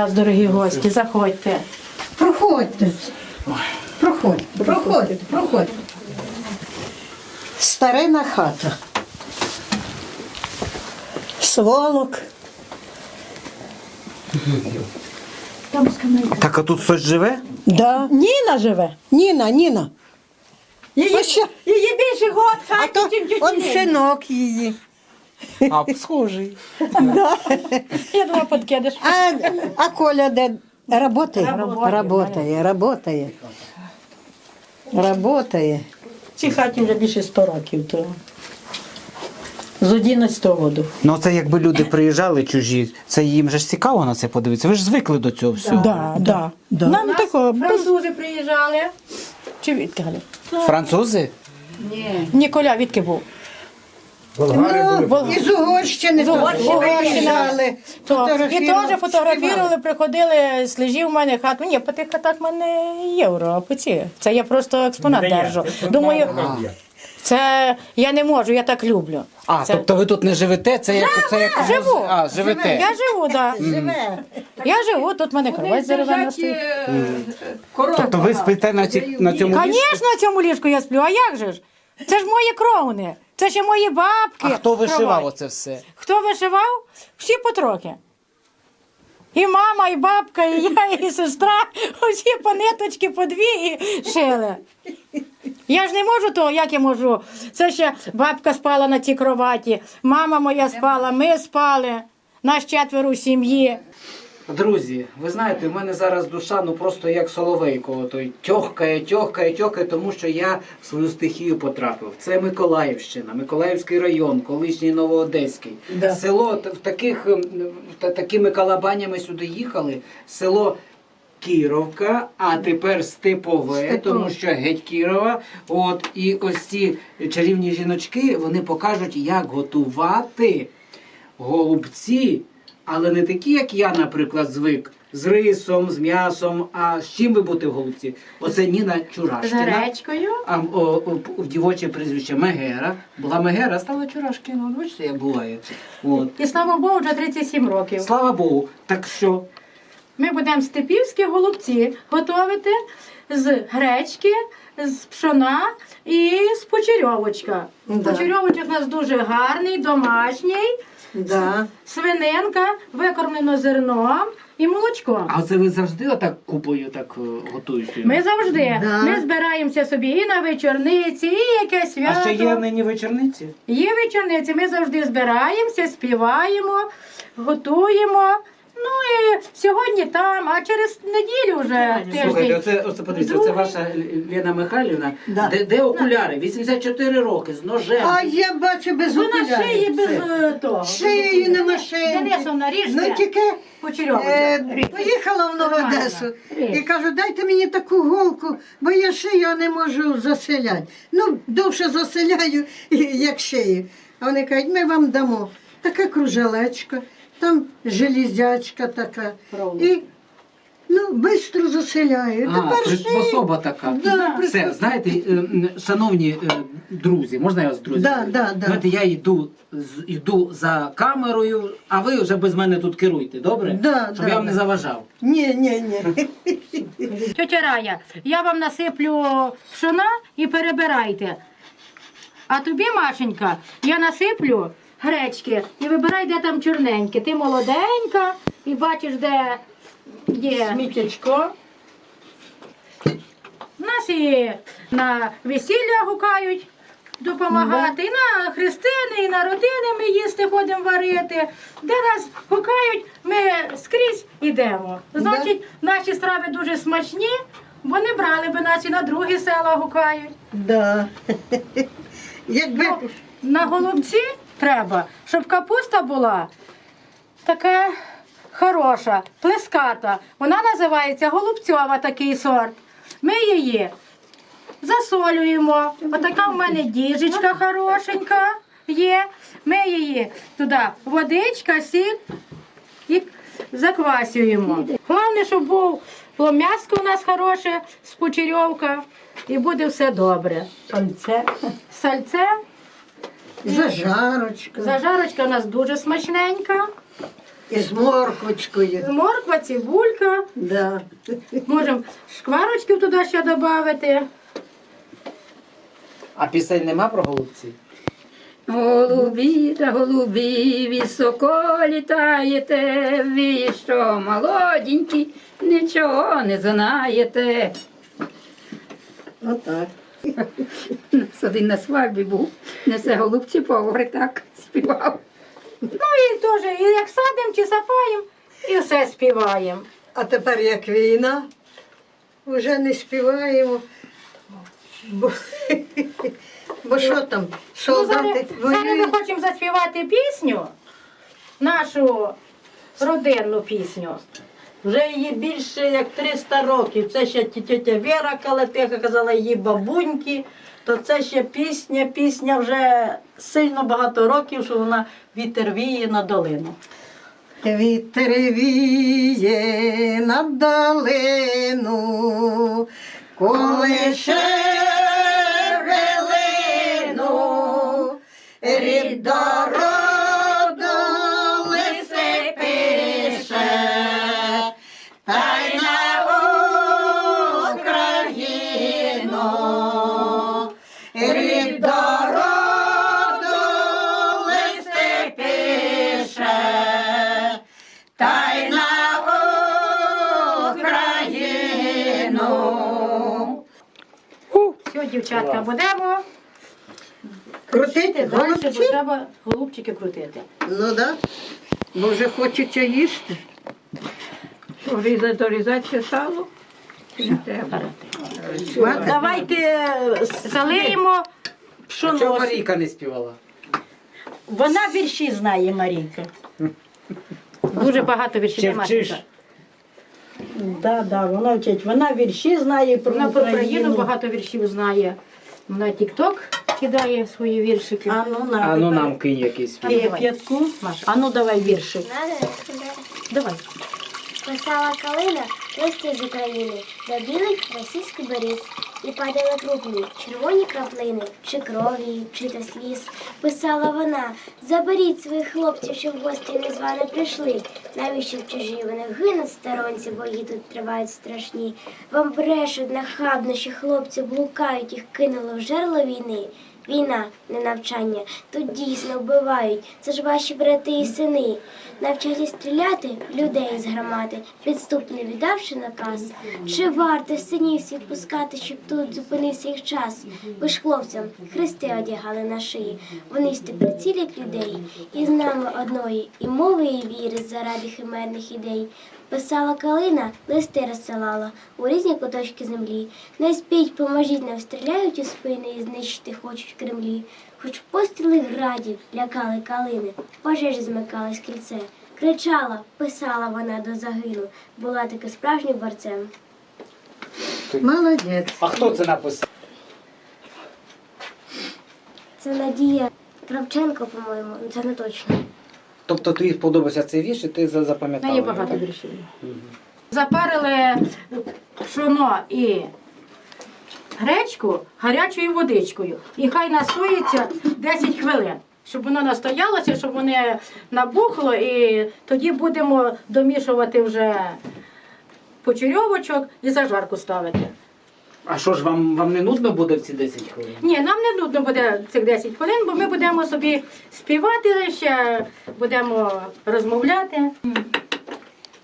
нас, дорогі гості. Заходьте. Проходьте. Проходьте, проходьте, проходьте. Старина хата. Сволок. Так, а тут хтось живе? Да. Ніна живе. Ніна, Ніна. Її, Ось що? її більше год, А хай то он синок її. А, схожий. Я думаю, подкидиш. А, а Коля де? Работає? Работає, Работає, работає. Цій хаті вже більше 100 років. То... З 11 году. Ну це якби люди приїжджали чужі, це їм же ж цікаво на це подивитися. Ви ж звикли до цього всього. Да, да, да. Нам такого французи приїжджали. Чи відки Галя? Французи? Ніколя відки був. Ну, із Угорщини З Угорщини приїжджали. То, і фотографували, теж фотографували, приходили, слежів в мене хат. Ну, ні, по тих хатах в мене євро, а по ці. Це я просто експонат держу. Думаю, це я не можу, я так люблю. А, це... тобто ви тут не живете? Це як це як живу. А, живете. Я живу, так. Да. Живе. Я живу, тут в мене кровать дерев'яна стоїть. Тобто ви спите на, ці, на цьому ліжку? Звісно, на цьому ліжку я сплю, а як же ж? Це ж мої кровни, це ще мої бабки. А хто вишивав кровать. оце все? Хто вишивав? Всі потрохи. І мама, і бабка, і я, і сестра, усі по ниточки, по дві і шили. Я ж не можу того, як я можу. Це ще бабка спала на цій кроваті, мама моя спала, ми спали, нас четверо у сім'ї. Друзі, ви знаєте, в мене зараз душа ну просто як соловейко. Той тьохкає, тьохкає, тьохкає, тому що я в свою стихію потрапив. Це Миколаївщина, Миколаївський район, колишній Новоодеський. Да. Село в таких в такими калабанями сюди їхали. Село. Кіровка, а тепер Степове, Степове. тому що геть Кірова. От і ось ці чарівні жіночки вони покажуть, як готувати голубці, але не такі, як я, наприклад, звик. З рисом, з м'ясом. А з чим ви будете в голубці? Оце Ніна З Чурашкіна. гречкою. А о, о, дівоче прізвище Мегера. Була Мегера, стала Чурашкіна. От Бачите, як буває. От. І слава Богу, вже 37 років. Слава Богу. Так що Ми будемо степівські голубці готувати з гречки, з пшона і з почерьовочка. Да. Почерьовочок у нас дуже гарний, домашній, Да. свининка, викормлено зерном і молочком. А це ви завжди отак купою так е, готуєте? Ми завжди Да. ми збираємося собі і на вечорниці, і якесь свято. А ще є нині вечорниці? Є вечорниці, ми завжди збираємося, співаємо, готуємо. Ну і сьогодні там, а через неділю вже Слухайте, тиждень. оце, оце подивіться, це ваша Лена Михайлівна. Да. Де, де окуляри? 84 роки з ножем. А я бачу без Вона шиє окулярів. без Це. е, того. Шиєю на машині. Денисовна, ріжте Ну тільки е, поїхала в Нову Нормально. Одесу і кажу, дайте мені таку голку, бо я шию не можу заселяти. Ну, довше заселяю, як шию. А вони кажуть, ми вам дамо таке кружелечко, там железячка така. І ну, швидко заселяю. А, Тепер шию. приспособа така. Да, Все, знаєте, е, шановні е, друзі, можна я вас друзі? Да, да, да. Знаєте, я йду, з- йду за камерою, а ви вже без мене тут керуйте, добре? Да, Щоб да, я вам да. не заважав. Ні, ні, ні. Тетя Рая, я вам насиплю пшона і перебирайте. А тобі, Машенька, я насиплю гречки і вибирай, де там чорненьке. Ти молоденька і бачиш, де є Смітячко. Нас і на весілля гукають допомагати, і на хрестини, і на родини ми їсти ходимо варити. Де нас гукають, ми скрізь йдемо. Значить, наші страви дуже смачні, бо не брали би нас і на другі села гукають. Да. Якби Ну, на голубці треба, щоб капуста була така хороша, плеската. Вона називається голубцьова такий сорт. Ми її засолюємо. Отака в мене діжечка хорошенька є. Ми її туди водичка, сіль і заквасюємо. Головне, щоб був було м'яско у нас хороше, спочерьовка, і буде все добре. сальце, Сальце. Зажарочка. Зажарочка у нас дуже смачненька. І з морквочкою. Морква, цибулька. Да. Можемо шкварочків туди ще додати. А пісень нема про голубців? Голубі та голубі, високо літаєте, ви що молоденькі, нічого не знаєте. Отак. Нас один на свадьбі був, несе голубці повар так співав. Ну і теж, і як садимо чи сапаємо, і все співаємо. А тепер як війна, вже не співаємо. Бо, бо що там, Ну, солдати зараз, зараз ми хочемо заспівати пісню, нашу родинну пісню. Вже її більше як 300 років. Це ще тітя Віра Калетиха казала її бабуньки. То це ще пісня, пісня вже сильно багато років, що вона вітер віє на долину. Вітер віє над долину, коли шевелину, рід до Все, дівчатка, будемо Крутити далі, бо голубці? треба голубчики крутити. Ну да. Бо вже хочеться їсти. Різати, дорізати ще сало. Не треба. Давайте Залиємо, чого пшоно. Марійка не співала? Вона вірші знає, Марійка. дуже багато віршів. Чи нема вчиш? Да, да, вона вчить. Вона вірші знає про Вона про Україну. Багато віршів знає. Вона тік-ток кидає свої віршики. А ну, на, А ну нам кинь якийсь. А ну, давай. п'ятку. Маша. А ну давай віршик. Давай. Писала калина листя з України, до білих російський беріз, і падали крупні червоні краплини, чи крові, чи то сліз. Писала вона, заберіть своїх хлопців, що в гості незвано прийшли. Навіщо в чужі вони гинуть сторонці, сторонці, бої тут тривають страшні. Вам брешуть нахабно, що хлопці блукають, їх кинуло в жерло війни. Війна, не навчання, тут дійсно вбивають. Це ж ваші брати і сини. Навчаться стріляти людей з громади, підступно віддавши наказ. Чи варто синів світ пускати, щоб тут зупинився їх час? Ви ж хлопцям хрести одягали на шиї. Вони ж тепер цілять людей, і з нами одної, і мови, і віри заради химерних ідей. Писала калина, листи розсилала у різні куточки землі. Не спіть, поможіть нам, стріляють у спини і знищити хочуть в Кремлі. Хоч постріли градів лякали калини, пожежі змикали з кільце. Кричала, писала вона до загину, була таки справжнім борцем. Молодець. А хто це написав? Це Надія Кравченко, по-моєму, це не точно. Тобто тобі сподобався цей вірш, і ти запам'ятала. неї його, багато віршів. Запарили пшоно і гречку гарячою водичкою. І хай настоїться 10 хвилин, щоб воно настоялося, щоб воно набухло, і тоді будемо домішувати вже почерьовочок і зажарку ставити. А що ж, вам, вам не нудно буде в ці 10 хвилин? Ні, нам не нудно буде цих 10 хвилин, бо ми будемо собі співати ще, будемо розмовляти.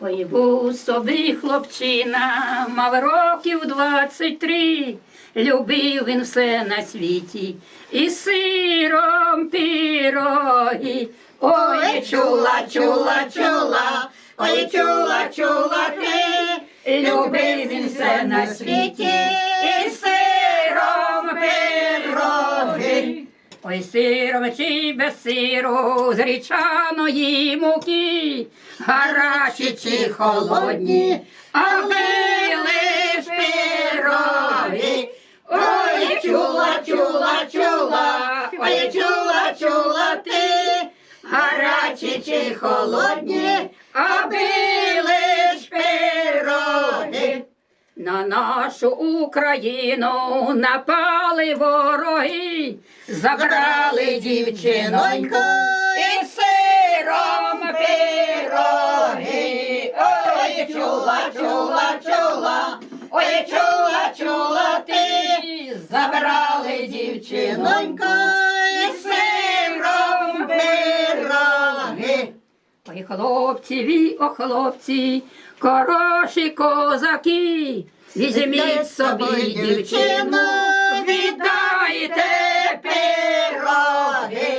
Ой, був собі хлопчина, мав років двадцять три. Любив він все на світі, і сиром пироги. Ой, чула, чула, чула, ой, чула, чула ти. Любив він все на світі, і сиром пироги. Ой, сиром чи без сиру, з річаної муки, гарячі чи холодні, а били ж пироги. Ой, чула, чула, чула, ой, чула, чула ти, гарячі чи холодні, а били ж. На нашу Україну напали вороги, забрали дівчиноньку і сиром пироги. чула, чула, чула, ой, чула, чула ти, забрали дівчиноньку і сиром пироги. Ой, хлопці, о хлопці, хороші козаки, візьміть собі дівчину, віддайте пироги.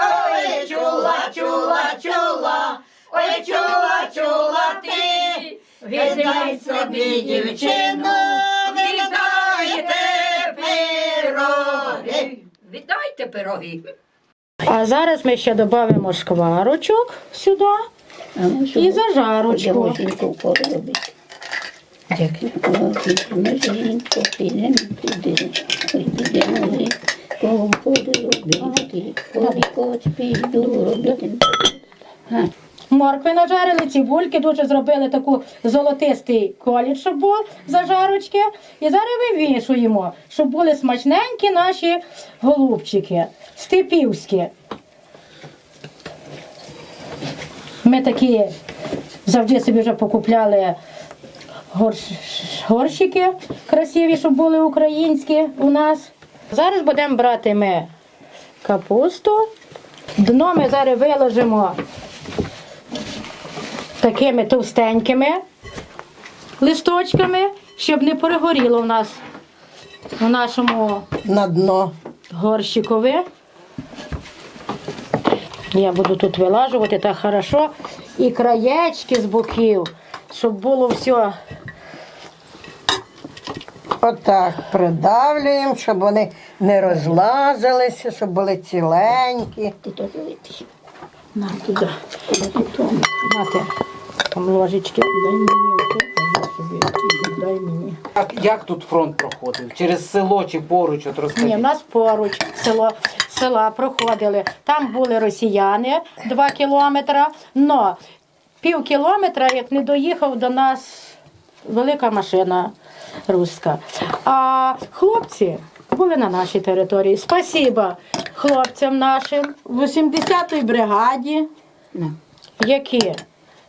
Ой, чула, чула, чула, ой, чула, чула ти, візьміть собі дівчину, віддайте пироги. Віддайте пироги. А зараз ми ще додамо шкварочок сюди і зажарочку. Моркви нажарили, цибульки, дуже зробили таку золотистий колір, щоб був зажарочки. І зараз вивішуємо, щоб були смачненькі наші голубчики, степівські. Ми такі завжди собі вже покупляли горш... горщики красиві, щоб були українські у нас. Зараз будемо брати ми капусту. Дно ми зараз виложимо такими товстенькими листочками, щоб не перегоріло в нас у нашому На дно. горщикові. Я буду тут вилажувати так хорошо. І краєчки з боків, щоб було все. Отак придавлюємо, щоб вони не розлазилися, щоб були ціленькі. Ти то вийти. На туди. Нате. Там ложечки. Дай мені дай мені. Як, як тут фронт проходив? Через село чи поруч? От розкажіть. Ні, в нас поруч село, села проходили. Там були росіяни 2 кілометри, но пів кілометра, як не доїхав до нас велика машина руська. А хлопці були на нашій території. Спасіба хлопцям нашим в 80-й бригаді, які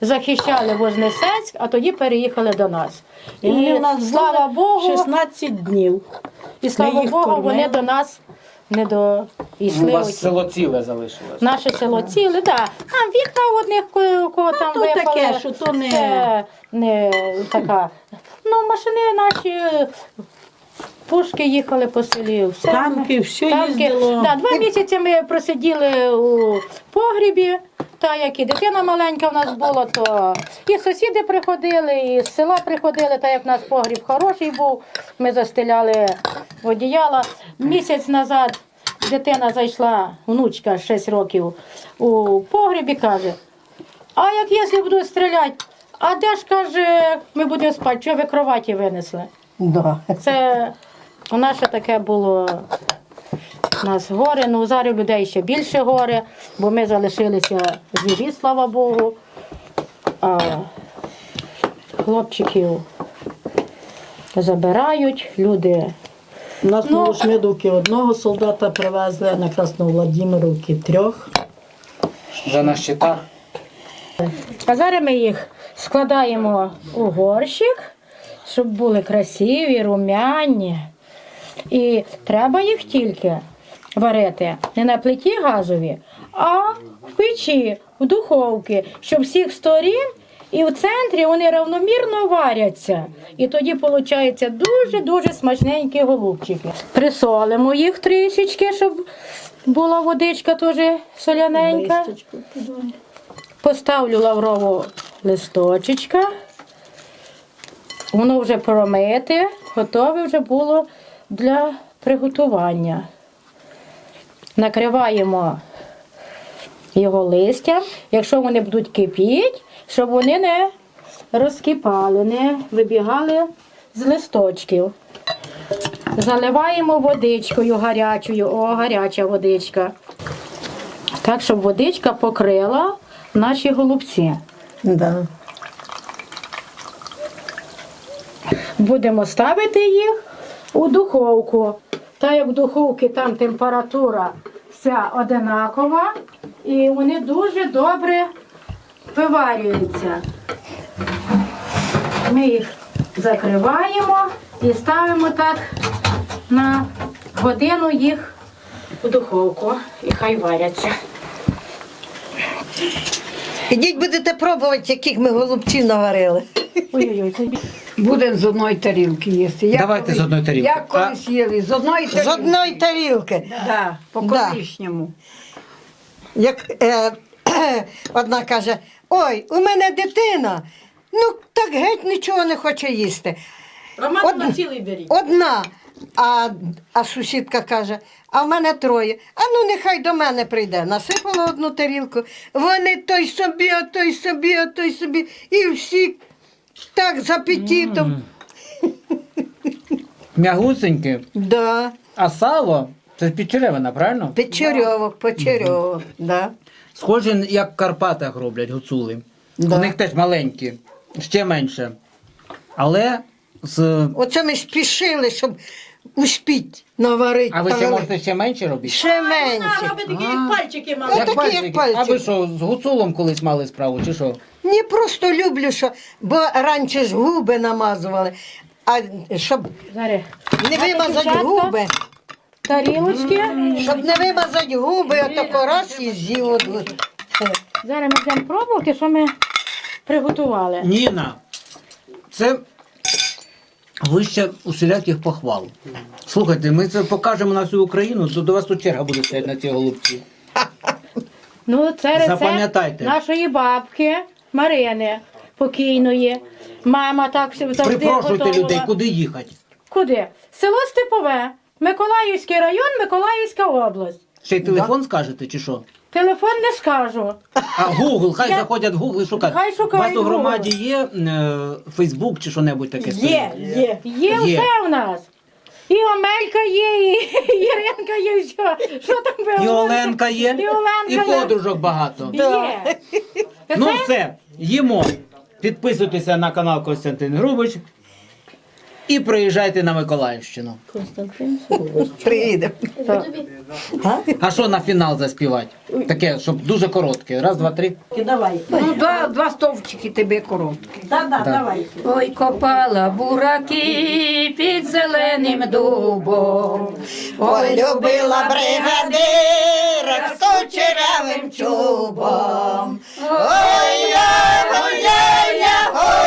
захищали Вознесецьк, а тоді переїхали до нас. І, І в нас слава Богу, 16 днів. і слава Богу, кормили. вони до нас не У доійшли. вас село ціле залишилось. Наше село ціле, да. Там вікна у одних ко- кого там випали. таке, що то не- Це не така. Ну, машини наші, пушки їхали по селі. Все. Танки, все Танки. їздило. Да, два місяці ми просиділи у погрібі. Та як і дитина маленька в нас була, то і сусіди приходили, і з села приходили, та як в нас погріб хороший був, ми застеляли одіяла. Місяць назад дитина зайшла, внучка 6 років, у погріб і каже, а як якщо будуть стріляти, а де ж каже, ми будемо спати, чого ви кроваті винесли? Да. Це у нас ще таке було у нас горе, ну зараз у людей ще більше горе, бо ми залишилися живі, слава Богу. А хлопчиків забирають, люди. У нас Ну, на Лушмидовки одного солдата привезли, а на Красновладимировки трьох. Вже на щитах. А зараз ми їх складаємо у горщик, щоб були красиві, румяні. І треба їх тільки варити не на плиті газові, а в печі, в духовці, щоб всіх сторін і в центрі вони равномірно варяться. І тоді виходить дуже-дуже смачненькі голубчики. Присолимо їх трішечки, щоб була водичка теж соляненька. Поставлю лаврову листочечка. Воно вже промите, готове вже було для приготування. Накриваємо його листям, якщо вони будуть кипіти, щоб вони не розкипали, не вибігали з листочків. Заливаємо водичкою гарячою, о, гаряча водичка. Так, щоб водичка покрила наші голубці. Да. Будемо ставити їх у духовку. Та як в духовці там температура вся одинакова, і вони дуже добре виварюються. Ми їх закриваємо і ставимо так на годину їх у духовку. І хай варяться. Ідіть будете пробувати, яких ми голубців наварили. Ой-ой-ой, Будемо з одної тарілки їсти. Як Давайте з одної тарілки. Як колись їли, з одної тарілки. З одної тарілки. Да, по Да. колишньому. Як е, одна каже: Ой, у мене дитина. Ну, так геть нічого не хоче їсти. Роман Од- на цілий беріть. Одна. А, а сусідка каже, а в мене троє. А ну нехай до мене прийде. Насипала одну тарілку. Вони той собі, а той собі, а той собі. І всі так з апетитом. М'ягусеньке, Да. а сало це підчеревина, правильно? Печерьовок, печерьовок. Да. Схоже, як в Карпатах роблять гуцули. Да. У них теж маленькі, ще менше. Але з. Оце ми спішили, щоб успіть наварити. А ви ще можете ще менше робити? Ще Вона менше. робить такі як пальчики мали. Отакі, як пальчики. А ви що, з гуцулом колись мали справу, чи що? Не просто люблю, що, бо раніше ж губи намазували. А щоб не вимазати дівчатка. губи, тарілочки. щоб не вимазати губи, отако раз і з'їв одну. Зараз ми будемо пробувати, що ми приготували. Ніна, це вище усіляких похвал. Слухайте, ми це покажемо на всю Україну, то до вас тут черга буде стояти на ці голубці. Ну, це рецепт Запам'ятайте. нашої бабки Марини покійної. Мама так завжди Припрошуйте готувала. людей, куди їхати. Куди? Село Степове, Миколаївський район, Миколаївська область. Ще й телефон скажете, чи що? Телефон не скажу. А Google, хай Я- заходять в Google і шукають. Хай У вас у громаді є е, Фейсбук чи що-небудь таке? Є, є. Є, Є. все у нас. І Омелька є, і Іринка є, і все. Що там ви? І Оленка є, І Оленка і є. подружок багато. Є. Ну все, їмо. Підписуйтеся на канал Костянтин Грубич і приїжджайте на Миколаївщину. Приїдемо. А що на фінал заспівати? Таке, щоб дуже коротке. Раз, два, три. Давай. Ну, два, два стовпчики тебе короткі. Да-да, давай. Ой, копала бураки під зеленим дубом. Ой, любила бригадира з кучерявим чубом. Ой, я, ой, я, я, ой,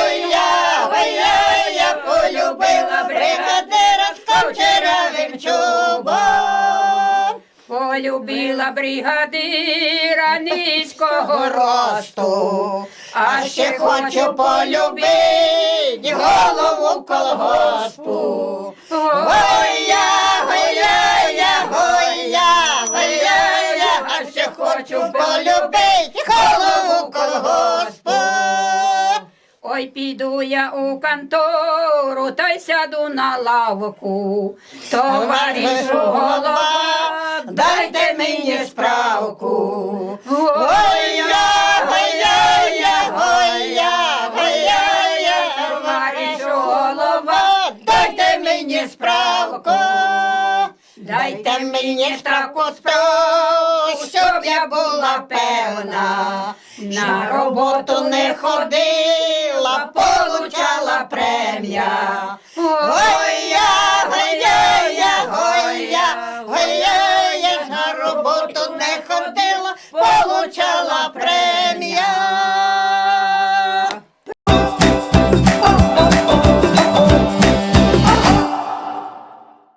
чубом. Полюбила бригадира низького росту. А ще хочу полюбить голову колгоспу. Ой, я, ой, я, я, ой, я, ой, я, я, а ще хочу полюбить Ой, піду я у контору, та й сяду на лавку. Товаришу голова, дайте мені справку. Ой, я, ой, я, я, ой, я, ой, я, я, товаришу голова, дайте мені справку. Дайте мені таку справу, щоб я була певна. На роботу не ходила, получала премія. Ой, я, ой, я, я, ой, я, ой, я, я на роботу не ходила, получала премія.